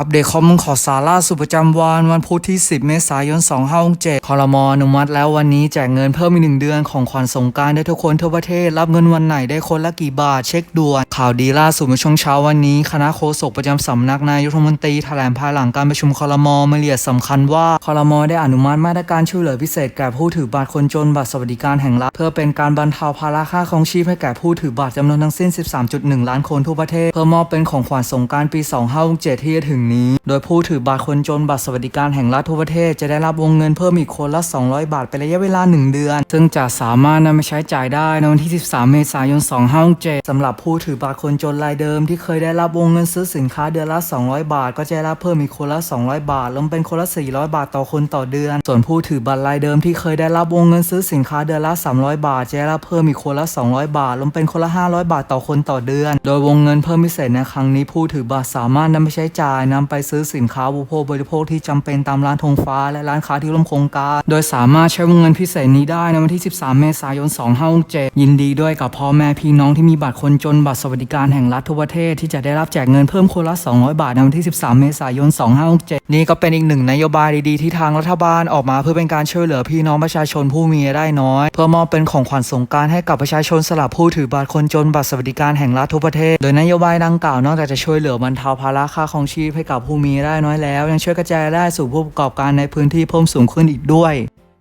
อัปเดตข้อมูลข่าวสารล่าสุดประจำวันวันพุธที่ 10 เมษายน 2567คอรมออนุมัติแล้ววันนี้แจกเงินเพิ่มอีกหนึ่งเดือนของขวัญสงการได้ทุกคนทั่วประเทศ รับเงินวันไหนได้คนละกี่บาทเช็คด่วน ข่าวดีล่าสุดเมื่อช่วงเช้าวันนี้ คณะโฆษกประจำสำนักนายกรัฐมนตรีแถลงภายหลังการประชุมคอรมอมาเรียดสำคัญว่าคอรมอได้อนุมัติมาตรการช่วยเหลือพิเศษแก่ผู้ถือบัตรคนจนบัตรสวัสดิการแห่งรัฐเพื่อเป็นการบรรเทาภาระค่าครองชีพให้แก่ผู้ถือบัตรจำนวนทั้งสิ้น 13.1 ล้านคนทั่วประเทศเพื่อมอบเป็นของขวัญสงการปี 2567ที่จะถึงนี้ โดยผู้ถือบัตรคนจนบัตรสวัสดิการแห่งรัฐทั่วประเทศจะได้รับวงเงินเพิ่มอีกคนละ 200 บาทเป็นระยะเวลา 1 เดือน ซึ่งจะสามารถนำมาใช้จ่ายได้ในวันที่ 13 เมษายน 2567สำหรับผู้ถือบัตรคนจนรายเดิมที่เคยได้รับวงเงินซื้อสินค้าเดือนละ 200 บาท ก็จะได้รับเพิ่มอีกคนละ 200 บาทรวมเป็นคนละ 400 บาทต่อคนต่อเดือน ส่วนผู้ถือบัตรรายเดิมที่เคยได้รับวงเงินซื้อสินค้าเดือนละ 300 บาทจะได้รับเพิ่มอีกคนละ 200 บาทรวมเป็นคนละ 500 บาทต่อคนต่อเดือน โดยวงเงินเพิ่มพิเศษในครั้งนี้ผู้ถือบัตรสามารถนำไปใช้จ่ายนนำไปซื้อสินค้าอุปโภคบริโภคที่จำเป็นตามร้านธงฟ้า และร้านค้าที่ร่วมโครงการ โดยสามารถใช้วงเงินพิเศษนี้ได้ในวันที่ 13 เมษายน 2567 ยินดีด้วยกับพ่อแม่พี่น้องที่มีบัตรคนจนบัตรสวัสดิการแห่งรัฐทั่วประเทศที่จะได้รับแจกเงินเพิ่มคนละ 200 บาทในวันที่ 13 เมษายน 2567 นี่ก็เป็นอีกหนึ่งนโยบายดีๆ ที่ทางรัฐบาลออกมาเพื่อเป็นการช่วยเหลือพี่น้องประชาชนผู้มีรายได้น้อย เพื่อมอบเป็นของขวัญสงการให้กับประชาชนสลับผู้ถือบัตรคนจนบัตรสวัสดิการแห่งรัฐทั่วประเทศ โดยนโยบายดังกล่าวนอกจากจะช่วยเหลือบรรเทาภาระค่าครองชีพให้กับผู้มีรายได้น้อยแล้ว ยังช่วยกระจายรายได้สู่ผู้ประกอบการในพื้นที่เพิ่มสูงขึ้นอีกด้วย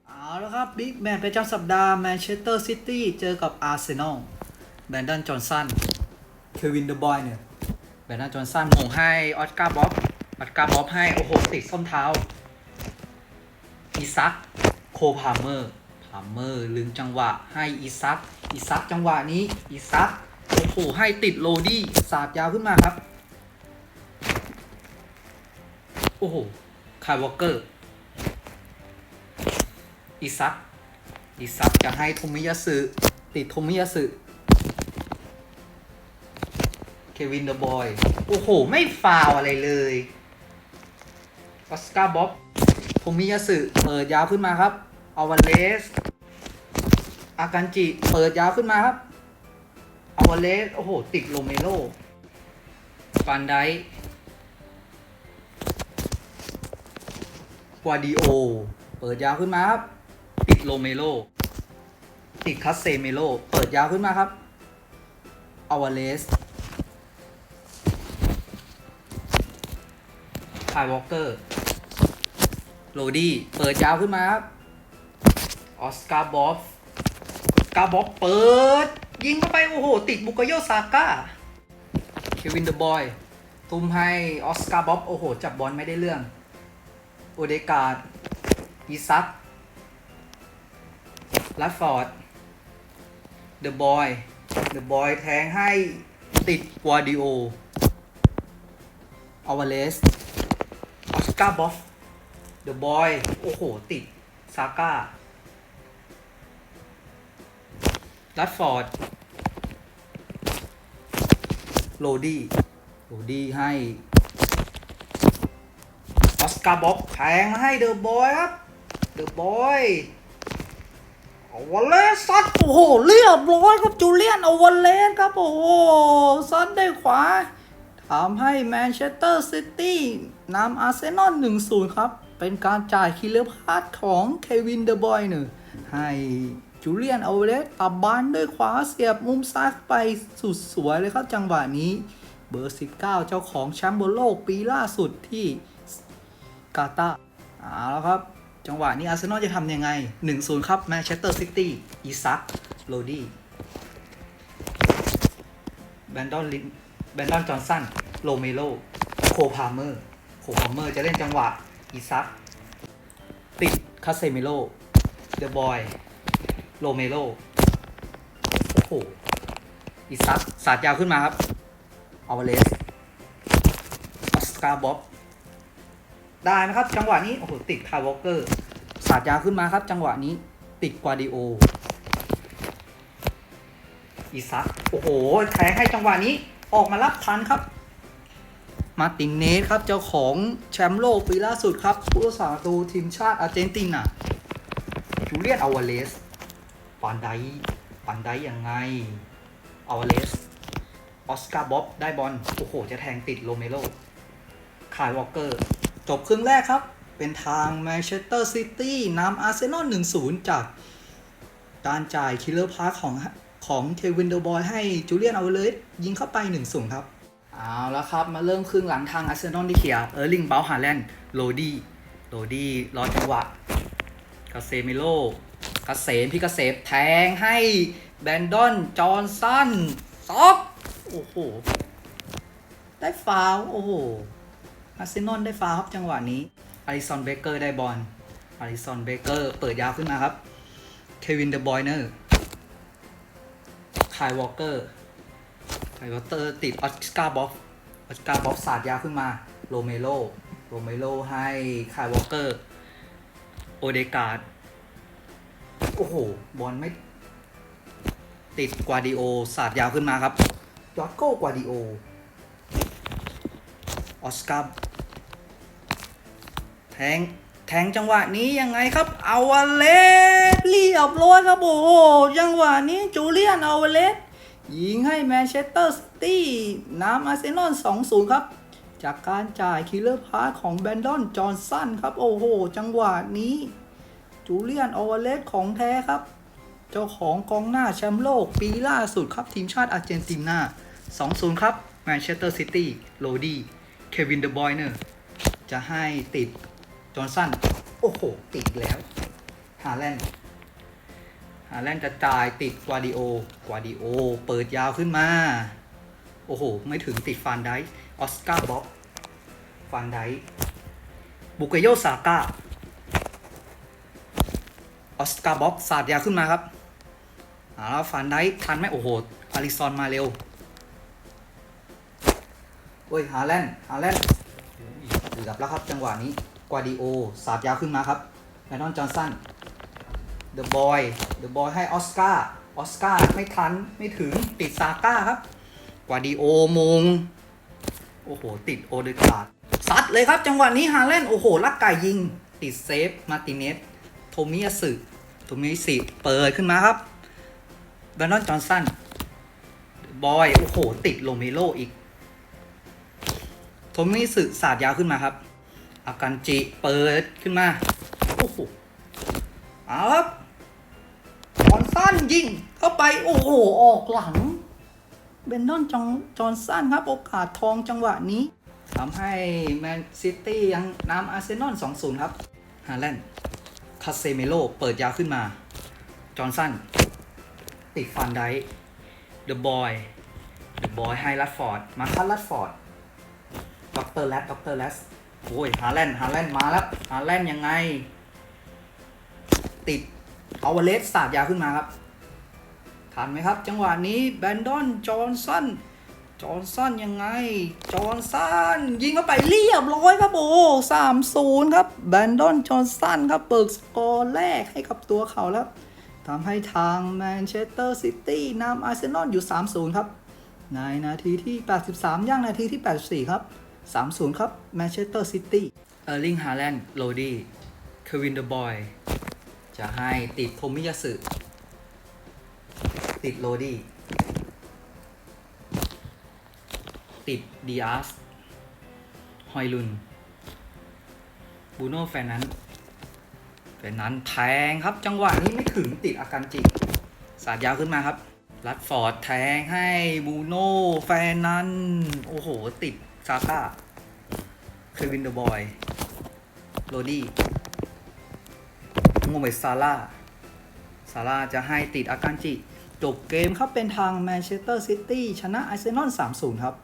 เอาละครับบิ๊กแมนประจำสัปดาห์แมนเชสเตอร์ซิตี้เจอกับอาร์เซนอลแบรนดอนจอห์นสันเควินเดอะบอยเนี่ยแบรนดอนจอห์นสันมงให้ออสการ์บ๊อบออสการ์บ๊อบให้โอ้โหติดส้นเท้าอีซักโคพาเมอร์พาเมอร์ลืมจังหวะให้อีซักอีซักจังหวะนี้อีซักโอ้โหให้ติดโรดี้สาดยาวขึ้นมาครับ อ้โหคายวอลเกอร์อิซักอิซักจะให้โทมิยาสึติดโทมิยาสึเควินเดอะบอย โอ้โห ไม่ฟาวอะไรเลยออสการ์บ๊อบโทมิยาสึเปิดยาวขึ้นมาครับอาวาเลสอากันจิ เปิดยาวขึ้นมาครับอาวาเลส โอ้โห ติดโรเมโลฟันได กวาดิโอ เปิดยาวขึ้นมาครับ ติดโรเมโล ติดคัสเซเมโล เปิดยาวขึ้นมาครับอาวาเลสคายวอลเกอร์ โรดี้ เปิดยาวขึ้นมาครับ ออสการ์บอฟกาบอฟเปิด ยิงเข้าไป โอ้โห ติดบุกโยซาก้า เควินเดอะบอยตุ้มให้ออสการ์บอฟโอ้โห จับบอลไม่ได้เรื่อง โอเดการ์ดอีซักลัดฟอร์ด เดอะบอย เดอะบอยแทงให้ติดกวาดิโออาวาเลสออสการ์บอฟ เดอะบอย โอ้โห ติด ซาก้าลัดฟอร์ด โรดี้ โรดี้ให้ การ์บอฟแทงมาให้เดอะบอยครับ เดอะบอยโอเวเลสซัดโอ้โหเรียบร้อยครับจูเลียนโอเวเลสครับ โอ้โหซัดได้ขวาทำให้แมนเชสเตอร์ซิตี้นำอาร์เซนอล1-0 ครับ เป็นการจ่ายคิลเลอร์พาสของเควินเดอะบอยเนอให้จูเลียนโอเวเลสตับบานด้วยขวาเสียบมุมซ้ายไปสุดสวยเลยครับจังหวะนี้ เบอร์ 19 เจ้าของแชมป์บอลโลกปีล่าสุดที่ กาตาเอาแล้วครับ จังหวะนี้อาร์เซนอลจะทำยังไง 1-0 ครับแมนเชสเตอร์ซิตี้อีซักโรดี้แบนดอนลินแบนดอนจอห์นสันโรเมโลโคพาเมอร์โคพาเมอร์จะเล่นจังหวะอีซักติดคาเซเมโลเดอะบอยโรเมโลโอ้โหอีซักสาดยาวขึ้นมาครับอาวาเลสออสการ์บ๊อบ ได้นะครับ จังหวะนี้โอ้โหติดคาร์วอลเกอร์สาดยาขึ้นมาครับ จังหวะนี้ติดกวาดิโออีซักโอ้โหแทงให้จังหวะนี้ออกมารับทันครับ มาตินเนสครับเจ้าของแชมป์โลกปีล่าสุดครับผู้รักษาประตูทีมชาติอาร์เจนตินาจูเลียนอาวาเลสปันไดปันไดยังไงอาวาเลสออสการ์บ๊อบได้บอลโอ้โหจะแทงติดโรเมโลคายวอลเกอร์ จบครึ่งแรกครับ เป็นทางแมนเชสเตอร์ซิตี้นำอาร์เซนอล1-0 จากการจ่ายคิลเลอร์พาร์ของของเควินเดอร์บอยให้จูเลียนเอาเลสยิงเข้าไป1-0ครับ เอาแล้วครับ มาเริ่มครึ่งหลังทางอาร์เซนอลที่เขียร์เออร์ลิงเบลฮาแลนด์โรดี้โรดี้รอจังหวะกาเซมิโลกาเสมพี่กาเสมแทงให้แบนดอน จอห์นสันซอกโอ้โห ได้ฟาว โอ้โห อาร์เซนอลได้ฟาวล์ครับจังหวะนี้อาริสันเบเกอร์ได้บอลอาริสันเบเกอร์เปิดยาวขึ้นมาครับเควินเดอะบอยเนอร์คายวอลเกอร์คายวอลเกอร์ติดออสการ์บ็อกออสการ์บ็อกสาดยาวขึ้นมาโรเมโลโรเมโลให้คายวอลเกอร์โอเดกาดโอ้โห บอลไม่ ติดกวาดิโอสาดยาวขึ้นมาครับยอดโก้กวาดิโอออสการ์ แทงแทงจังหวะนี้ยังไงครับ เอาวาเลสเรียบร้อยครับโอ้โหจังหวะนี้จูเลียนเอาวาเลสยิงให้แมนเชสเตอร์ซิตี้นำอาร์เซนอล2-0 ครับ จากการจ่ายคิลเลอร์พาสของแบนดอนจอห์นสันครับ โอ้โห จังหวะนี้ จูเลียนอาวาเลสของแท้ครับ เจ้าของกองหน้าแชมป์โลกปีล่าสุดครับ ทีมชาติอาร์เจนตินา 2-0 ครับแมนเชสเตอร์ซิตี้โรดี้เควินเดอะบอยเนอร์จะให้ติด จอห์นสัน โอ้โห ติดแล้ว ฮาแลนด์ ฮาแลนด์จะจ่ายติดกวาดิโอกวาดิโอ เปิดยาวขึ้นมา โอ้โห ไม่ถึงติดฟานไดค์ออสการ์บ็อกฟานไดค์บุกโยซาก้าออสการ์บ็อกสาดยาวขึ้นมาครับเอาแล้วฟานไดค์ทันไหมโอ้โห อาริซอนมาเร็วโอ้ย ฮาแลนด์ ฮาแลนด์เกือบแล้วครับจังหวะนี้ วาดิโอ สาดยาวขึ้นมาครับแมนนอนจอห์นสันเดอะบอยเดอะบอยให้ออสการ์ออสการ์ไม่ทัน ไม่ถึงติดซาก้าครับกวาดิโอมง โอ้โห ติดโอเดกาดซัดเลยครับ จังหวะนี้ฮาแลนด์โอ้โห ลักไก่ยิง ติดเซฟ มาติเนสโทมิยาสึโทมิยาสึเปิดขึ้นมาครับแบรนดอนจอห์นสันบอย โอ้โห ติดโลเมโลอีก โทมิสึสาดยาวขึ้นมาครับ อากันจิเปิดขึ้นมา โอ้โหเอาครับจอห์นสันยิงเข้าไป โอ้โห ออกหลัง เบนดอนจองจอห์นสันครับโอกาสทองจังหวะนี้ทำให้แมนซิตี้ยังนำอาร์เซนอล 2-0 ครับ ฮาแลนด์ คาเซเมโล เปิดยาวขึ้นมา จอห์นสัน ติดฟันไดเดอะบอย เดอะบอยให้ลัดฟอร์ด มาคัตลัดฟอร์ด ด็อกเตอร์แลสด็อกเตอร์แลส โอ้ยฮาแลนด์ฮาแลนด์มาแล้วฮาแลนด์ยังไง ติดเอาวเลสสาดยาขึ้นมาครับทันไหมครับ จังหวะนี้แบนดอนจอห์นสันจอห์นสันยังไง จอห์นสันยิงเข้าไปเรียบร้อยครับโอ้สามศูนย์ครับแบนดอนจอห์นสันครับเปิดสกอร์แรกให้กับตัวเขาแล้วทำให้ทางแมนเชสเตอร์ซิตี้นำอาร์เซนอลอยู่ 3-0 ครับ ในนาทีที่ 83 ย่างนาทีที่ 84 ครับ 3-0 ครับแมนเชสเตอร์ซิตี้เออร์ลิงฮาแลนด์โรดี้เควินเดอร์บอยจะให้ติดโทมิยาสึติดโรดี้ติดดีอาสฮอยลุนบูโน่แฟนนั้นแฟนนั้นแทงครับจังหวะนี้ไม่ถึงติดอาการจิกสาดยาวขึ้นมาครับ รัดฟอร์ดแทงให้บูโน่แฟนนั้น โอ้โห ติด ซาก้าเควินเดอะบอย โรดี้โมเมดซาร่าซาร่าจะให้ติดอาการจิ จบเกมครับเป็นทางแมนเชสเตอร์ซิตี้ชนะอาร์เซนอล3-0 ครับ